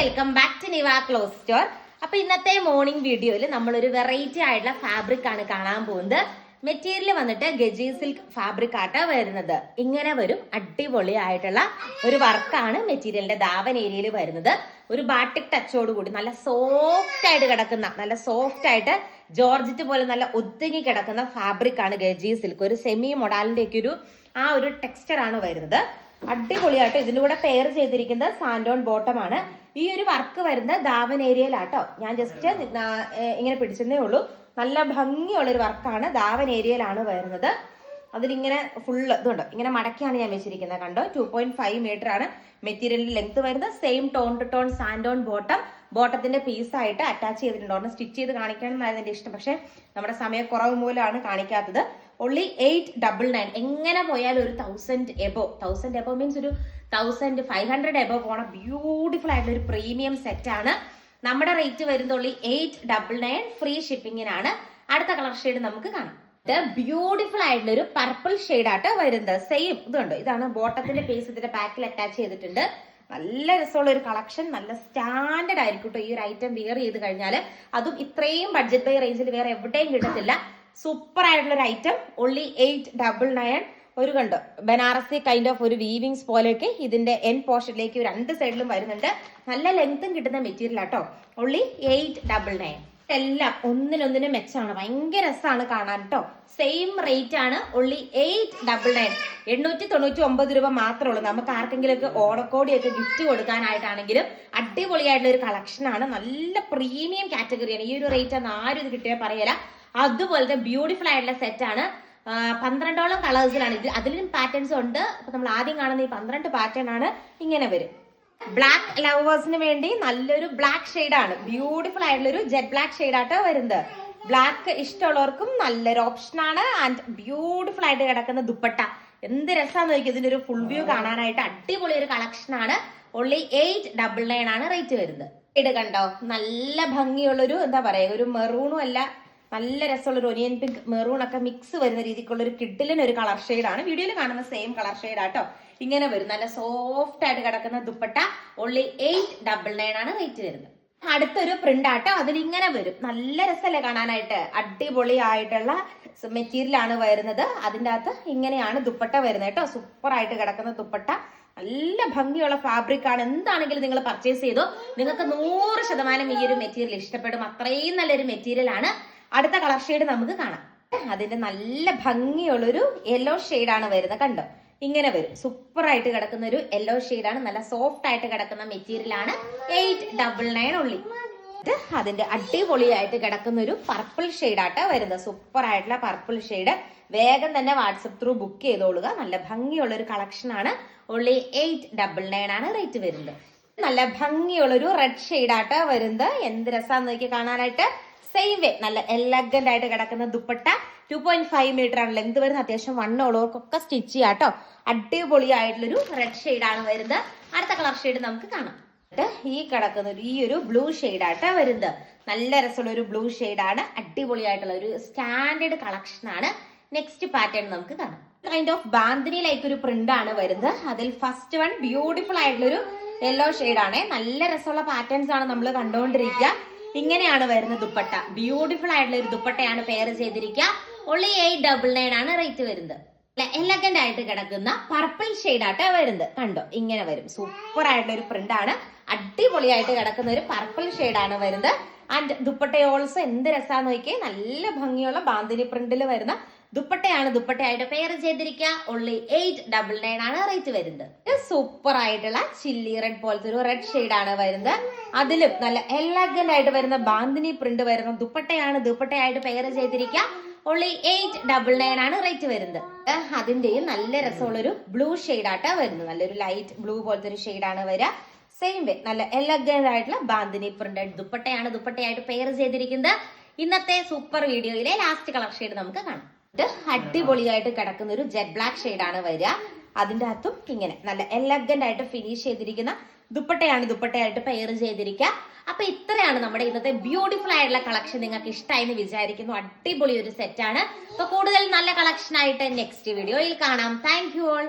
Welcome back to Niva clothes store അപ്പൊ ഇന്നത്തെ morning വീഡിയോയിൽ നമ്മൾ ഒരു വെറൈറ്റി ആയിട്ടുള്ള ഫാബ്രിക് ആണ് കാണാൻ പോകുന്നത്. മെറ്റീരിയൽ വന്നിട്ട് ഗജി സിൽക്ക് ഫാബ്രിക് ആട്ടാ വരുന്നത്. ഇങ്ങനെ വരും അടിപൊളി ആയിട്ടുള്ള ഒരു വർക്കാണ് മെറ്റീരിയലിന്റെ ദാവൻ ഏരിയയിൽ വരുന്നത്. ഒരു ബാട്ടിക് ടച്ചോട് കൂടി നല്ല സോഫ്റ്റ് ആയിട്ട് കിടക്കുന്ന നല്ല സോഫ്റ്റ് ആയിട്ട് ജോർജറ്റ് പോലെ നല്ല ഒതുങ്ങി കിടക്കുന്ന ഫാബ്രിക് ആണ് ഗജി സിൽക്ക് ഒരു സെമി മൊഡാലിന്റെ ഒക്കെ ഒരു ആ ഒരു ടെക്സ്ചർ ആണ് വരുന്നത്. അടിപൊളിയാട്ടോ. ഇതിന്റെ കൂടെ പെയർ ചെയ്തിരിക്കുന്നത് സാൻഡോൺ ആണ്. ഈ ഒരു വർക്ക് വരുന്ന ദാവൻ ഏരിയയിലാട്ടോ ഞാൻ ജസ്റ്റ് ഇങ്ങനെ പിടിച്ചതേ ഉള്ളൂ. നല്ല ഭംഗിയുള്ള ഒരു വർക്കാണ് ദാവൻ ഏരിയയിലാണ് വരുന്നത്. അതിലിങ്ങനെ ഫുള്ള് ഇതുണ്ട്. ഇങ്ങനെ മടക്കിയാണ് ഞാൻ വെച്ചിരിക്കുന്നത് കണ്ടോ? ടു പോയിന്റ് ഫൈവ് മീറ്റർ ആണ് മെറ്റീരിയലിന്റെ ലെങ്ത് വരുന്നത്. Same tone to tone sand on bottom ബോട്ടത്തിന്റെ piece ആയിട്ട് അറ്റാച്ച് ചെയ്തിട്ടുണ്ട്. ഒരെണ്ണം സ്റ്റിച്ച് ചെയ്ത് കാണിക്കണം എന്നായിരുന്നു എന്റെ ഇഷ്ടം. പക്ഷെ നമ്മുടെ സമയക്കുറവ് മൂലമാണ് കാണിക്കാത്തത്. ഒള്ളി എയ്റ്റ് ഡബിൾ നയൻ എങ്ങനെ പോയാലും ഒരു thousand above thousand above means ഒരു തൗസൻഡ് ഫൈവ് ഹൺഡ്രഡ് എബോ പോണ ബ്യൂട്ടിഫുൾ ആയിട്ടുള്ള ഒരു പ്രീമിയം സെറ്റ് ആണ്. നമ്മുടെ റേറ്റ് വരുന്നുള്ളി എയ്റ്റ് ഡബിൾ നയൻ ഫ്രീ ഷിപ്പിങ്ങിനാണ് അടുത്ത കളർ ഷെയ്ഡ് നമുക്ക് കാണാം. ഇത് ബ്യൂട്ടിഫുൾ ആയിട്ടുള്ള ഒരു പർപ്പിൾ ഷെയ്ഡ് ആട്ടോ വരുന്നത്. സെയിം ഇതുണ്ട് ഇതാണ് ബോട്ടത്തിന്റെ പേസ് ഇതിന്റെ ബാക്കിൽ അറ്റാച്ച് ചെയ്തിട്ടുണ്ട്. നല്ല രസമുള്ള ഒരു കളക്ഷൻ നല്ല സ്റ്റാൻഡേർഡ് ആയിരിക്കും കേട്ടോ ഈ ഒരു ഐറ്റം വെയർ ചെയ്ത് കഴിഞ്ഞാൽ അതും ഇത്രയും ബഡ്ജറ്റ് റേഞ്ചിൽ വേറെ എവിടെയും കിട്ടത്തില്ല. സൂപ്പർ ആയിട്ടുള്ള ഒരു item only eight double nine ഒരു കണ്ട്? ബനാറസി കൈൻഡ് ഓഫ് ഒരു വീവിങ്സ് പോലെയൊക്കെ ഇതിന്റെ എൻ പോർഷനിലേക്ക് രണ്ട് സൈഡിലും വരുന്നുണ്ട്. നല്ല ലെങ്ത്തും കിട്ടുന്ന മെറ്റീരിയൽ ആട്ടോ ഒള്ളി എയ്റ്റ് ഡബിൾ നയൻ എല്ലാം ഒന്നിനൊന്നിന് മെച്ചാണ് ഭയങ്കര രസമാണ് കാണാൻ കേട്ടോ സെയിം റേറ്റ് ആണ്. ഒള്ളി എയ്റ്റ് ഡബിൾ നയൻ എണ്ണൂറ്റി തൊണ്ണൂറ്റി ഒമ്പത് രൂപ മാത്രമേ ഉള്ളൂ. നമുക്ക് ആർക്കെങ്കിലും ഒക്കെ ഓണക്കോടിയൊക്കെ ഗിഫ്റ്റ് കൊടുക്കാനായിട്ടാണെങ്കിലും അടിപൊളിയായിട്ടുള്ള ഒരു കളക്ഷൻ ആണ്. നല്ല പ്രീമിയം കാറ്റഗറിയാണ് ഈ ഒരു റേറ്റ് ആണ് ആരും ഇത് കിട്ടിയാൽ പറയല. അതുപോലത്തെ ബ്യൂട്ടിഫുൾ ആയിട്ടുള്ള സെറ്റ് ആണ്. ആ, പന്ത്രണ്ടോളം കളേഴ്സിലാണ് ഇത് അതിലും പാറ്റേൺസ് ഉണ്ട്. അപ്പൊ നമ്മൾ ആദ്യം കാണുന്ന ഈ പന്ത്രണ്ട് പാറ്റേൺ ആണ് ഇങ്ങനെ വരും. ബ്ലാക്ക് ലവേഴ്സിന് വേണ്ടി നല്ലൊരു ബ്ലാക്ക് ആണ്. ബ്യൂട്ടിഫുൾ ആയിട്ടുള്ള ഒരു ജെറ്റ് ബ്ലാക്ക് ആട്ടോ വരുന്നത്. ബ്ലാക്ക് ഇഷ്ടമുള്ളവർക്കും നല്ലൊരു ഓപ്ഷൻ ആണ്. ആൻഡ് ബ്യൂട്ടിഫുൾ ആയിട്ട് കിടക്കുന്ന ദുപ്പട്ട. എന്ത് രസമാണെന്ന് നോക്കി ഇതിന്റെ ഒരു ഫുൾ വ്യൂ കാണാനായിട്ട് അടിപൊളി ഒരു കളക്ഷൻ ആണ്. ഓൺലി എയ്റ്റ് ഡബിൾ നയൻ ആണ് റേറ്റ് വരുന്നത്. ഇത് കണ്ടോ? നല്ല ഭംഗിയുള്ളൊരു എന്താ പറയാ ഒരു മെറൂണും അല്ല നല്ല രസമുള്ള ഒരു ഒനിയൻ പിങ്ക് മെറൂൺ ഒക്കെ മിക്സ് വരുന്ന രീതിക്കുള്ള ഒരു കിഡിലിന് ഒരു കളർ ആണ്. വീഡിയോയിൽ കാണുന്ന സെയിം കളർ ആട്ടോ ഇങ്ങനെ വരും. നല്ല സോഫ്റ്റ് ആയിട്ട് കിടക്കുന്ന dupatta only eight double nine ആണ് റേറ്റ് വരുന്നത്. അടുത്തൊരു പ്രിന്റ് ആട്ടോ അതിലിങ്ങനെ വരും. നല്ല രസമല്ലേ കാണാനായിട്ട്. അടിപൊളി ആയിട്ടുള്ള മെറ്റീരിയൽ ആണ് വരുന്നത്. അതിന്റെ അകത്ത് ഇങ്ങനെയാണ് ദുപ്പട്ട വരുന്നത് കേട്ടോ സൂപ്പർ ആയിട്ട് കിടക്കുന്ന ദുപ്പട്ട. നല്ല ഭംഗിയുള്ള ഫാബ്രിക് ആണ്. എന്താണെങ്കിലും നിങ്ങൾ പർച്ചേസ് ചെയ്തോ. നിങ്ങൾക്ക് നൂറ് ശതമാനം ഈ ഒരു മെറ്റീരിയൽ ഇഷ്ടപ്പെടും. അത്രയും നല്ലൊരു മെറ്റീരിയൽ ആണ്. അടുത്ത കളർ ഷെയ്ഡ് നമുക്ക് കാണാം. അതിന്റെ നല്ല ഭംഗിയുള്ളൊരു യെല്ലോ ആണ് വരുന്നത് കണ്ടോ? ഇങ്ങനെ വരും. സൂപ്പർ ആയിട്ട് കിടക്കുന്ന ഒരു യെല്ലോ ആണ്. നല്ല സോഫ്റ്റ് ആയിട്ട് കിടക്കുന്ന മെറ്റീരിയൽ ആണ് എയ്റ്റ് ഡബിൾ നയൻ ഉള്ളി. അതിന്റെ അടിപൊളിയായിട്ട് കിടക്കുന്ന ഒരു പർപ്പിൾ ആട്ടോ വരുന്നത്. സൂപ്പർ ആയിട്ടുള്ള പർപ്പിൾ ഷെയ്ഡ് വേഗം തന്നെ വാട്സപ്പ് ത്രൂ ബുക്ക് ചെയ്തോളുക. നല്ല ഭംഗിയുള്ള ഒരു കളക്ഷൻ ആണ്. ഉള്ളി എയ്റ്റ് ഡബിൾ നയൻ ആണ് റേറ്റ് വരുന്നത്. നല്ല ഭംഗിയുള്ള ഒരു റെഡ് ആട്ടോ വരുന്നത്. എന്ത് രസാന്ന് നോക്കി കാണാനായിട്ട്. സെയിം വേ നല്ല എലഗന്റ് ആയിട്ട് കിടക്കുന്ന dupatta two point five metre ആണ്. ലെങ്ത് വരുന്നത് അത്യാവശ്യം വണ്ണമുള്ളവർക്കൊക്കെ സ്റ്റിച്ച് ചെയ്യാം കേട്ടോ അടിപൊളിയായിട്ടുള്ളൊരു റെഡ് ആണ് വരുന്നത്. അടുത്ത കളർ ഷെയ്ഡ് നമുക്ക് കാണാം. ഈ കിടക്കുന്ന ഈ ഒരു ബ്ലൂ ഷെയ്ഡായിട്ടാ വരുന്നത്. നല്ല രസമുള്ള ഒരു ബ്ലൂ ആണ്. അടിപൊളിയായിട്ടുള്ള ഒരു സ്റ്റാൻഡേർഡ് കളക്ഷൻ ആണ്. നെക്സ്റ്റ് പാറ്റേൺ നമുക്ക് കാണാം. കൈൻഡ് ഓഫ് ബാന്തിനി ലൈക്ക് ഒരു പ്രിന്റ് ആണ് വരുന്നത്. അതിൽ ഫസ്റ്റ് വൺ ബ്യൂട്ടിഫുൾ ആയിട്ടുള്ള ഒരു യെല്ലോ ആണ്. നല്ല രസമുള്ള പാറ്റേൺസ് ആണ് നമ്മൾ കണ്ടുകൊണ്ടിരിക്കുക ഇങ്ങനെയാണ് വരുന്ന ദുപ്പട്ട. ബ്യൂട്ടിഫുൾ ആയിട്ടുള്ള ഒരു ദുപ്പട്ടയാണ് പെയർ ചെയ്തിരിക്കുക. ഒള്ളി എയ്റ്റ് ഡബിൾ നയൻ ആണ് റേറ്റ് വരുന്നത്. എലഗന്റ് ആയിട്ട് കിടക്കുന്ന പർപ്പിൾ ഷെയ്ഡ് ആട്ടോ വരുന്നത്. കണ്ടോ? ഇങ്ങനെ വരും. സൂപ്പർ ആയിട്ടുള്ള ഒരു പ്രിന്റ് ആണ്. അടിപൊളിയായിട്ട് കിടക്കുന്ന ഒരു പർപ്പിൾ ഷെയ്ഡ് ആണ് വരുന്നത്. ആൻഡ് ദുപ്പട്ട ഓൾസോ എന്ത് രസാന്ന് നോക്കിയേ? നല്ല ഭംഗിയുള്ള ബാന്തിനി പ്രിന്റിൽ വരുന്ന ദുപ്പട്ടയാണ് ദുപ്പട്ടയായിട്ട് പെയർ ചെയ്തിരിക്കുക ഓൺലി എയ്റ്റ് ഡബിൾ നയൻ ആണ് റേറ്റ് വരുന്നത്. സൂപ്പർ ആയിട്ടുള്ള ചില്ലി റെഡ് പോലത്തെ ഒരു റെഡ് ഷെയ്ഡ് ആണ് വരുന്നത്. അതിലും നല്ല എലഗന്റ് ആയിട്ട് വരുന്ന ബാന്തിനി പ്രിന്റ് വരുന്ന ദുപ്പട്ടയാണ് ദുപ്പട്ടയായിട്ട് പെയർ ചെയ്തിരിക്കുക ഓൺലി എയ്റ്റ് ഡബിൾ നയൻ ആണ് റേറ്റ് വരുന്നത്. അതിന്റെയും നല്ല രസമുള്ളൊരു ബ്ലൂ ആട്ടാ വരുന്നത്. നല്ലൊരു ലൈറ്റ് ബ്ലൂ പോലത്തെ ഒരു ആണ് വരിക. സെയിം വേ നല്ല എലഗന്റ് ആയിട്ടുള്ള ബാന്തിനി പ്രിന്റഡ് ദുപ്പട്ടയാണ് ദുപ്പട്ടയായിട്ട് പെയർ ചെയ്തിരിക്കുന്നത്. ഇന്നത്തെ സൂപ്പർ വീഡിയോയിലെ ലാസ്റ്റ് കളർ ഷെയ്ഡ് നമുക്ക് കാണാം. അടിപൊളിയായിട്ട് കിടക്കുന്ന ഒരു ജെറ്റ് ബ്ലാക്ക് ആണ് വരിക. അതിന്റെ അകത്തും ഇങ്ങനെ നല്ല എലഗന്റ് ആയിട്ട് ഫിനിഷ് ചെയ്തിരിക്കുന്ന ദുപ്പട്ടയാണ് ദുപ്പട്ടയായിട്ട് പെയർ ചെയ്തിരിക്കുക. അപ്പൊ ഇത്രയാണ് നമ്മുടെ ഇന്നത്തെ ബ്യൂട്ടിഫുൾ ആയിട്ടുള്ള കളക്ഷൻ നിങ്ങൾക്ക് ഇഷ്ടമായി എന്ന് വിചാരിക്കുന്നു. അടിപൊളി ഒരു സെറ്റ് ആണ്. അപ്പൊ കൂടുതൽ നല്ല കളക്ഷൻ ആയിട്ട് നെക്സ്റ്റ് വീഡിയോയിൽ കാണാം. Thank you all